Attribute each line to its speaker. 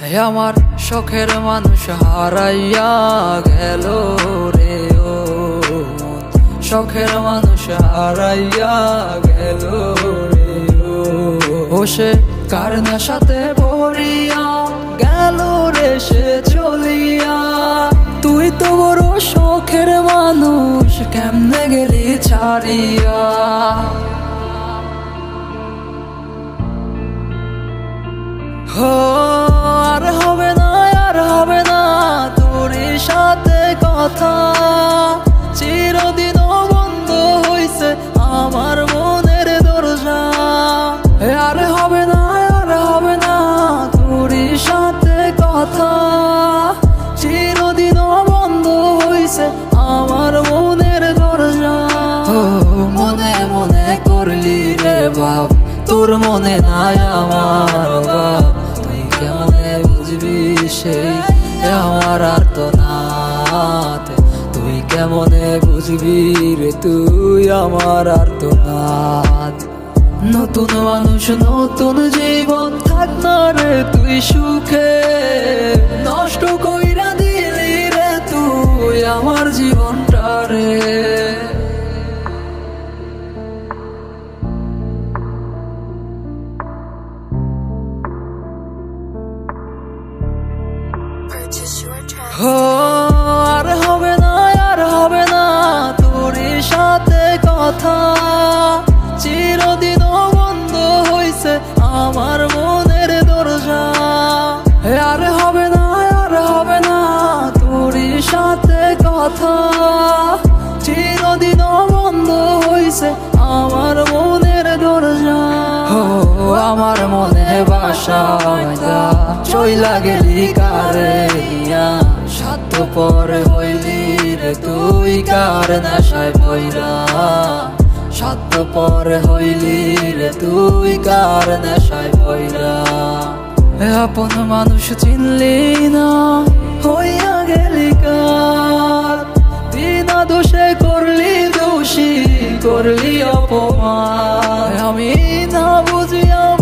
Speaker 1: হে আমার শখের মানুষ, হারাইয়া গেল রে ও। শখের মানুষ, হারাইয়া গেল রে ও। সে কার সাথে ভরিয়া গেল রে, সে চলিয়া। তুই তো বড় শখের মানুষ, কেমনে গেলি ছাড়িয়া? আর হবে না, আর হবে না তোর সাথে কথা। চিরদিন বন্ধ হইছে আমার মনের দরজা। আর হবে না, আর হবে না তোর সাথে কথা। চিরদিন বন্ধ হইছে আমার মনের দরজা। মনে মনে করলি রে বাপ, তোর মনে নাই আমার। সেই আমার আর তো তুই কেমনে বুঝবি রে তুই আমার আর তো নতুন মানুষ, নতুন জীবন থাক না রে তুই সুখে। নষ্ট কইরা দিলি রে তুই আমার জীবনটা হো আর হবে না, আর হবে না তোর সাথে কথা। চিরদিন বন্ধ হইছে আমার মনের দরজা। আর হবে না, আর হবে না তোর সাথে কথা। চিরদিন বন্ধ হইছে আমার মনের দরজা। হো আমার মনে বাসা, চইলা গেলি কারে ইয়া পরে হইলি রে তুই কার নেশায় বইরা সাত পরে হইলি রে তুই কার নেশায় বইরা আপন মানুষ চিনলি না, হইয়া গেলি কার? বিনা দোষে করলি দোষী, করলি অপমান। আমি না বুঝিয়া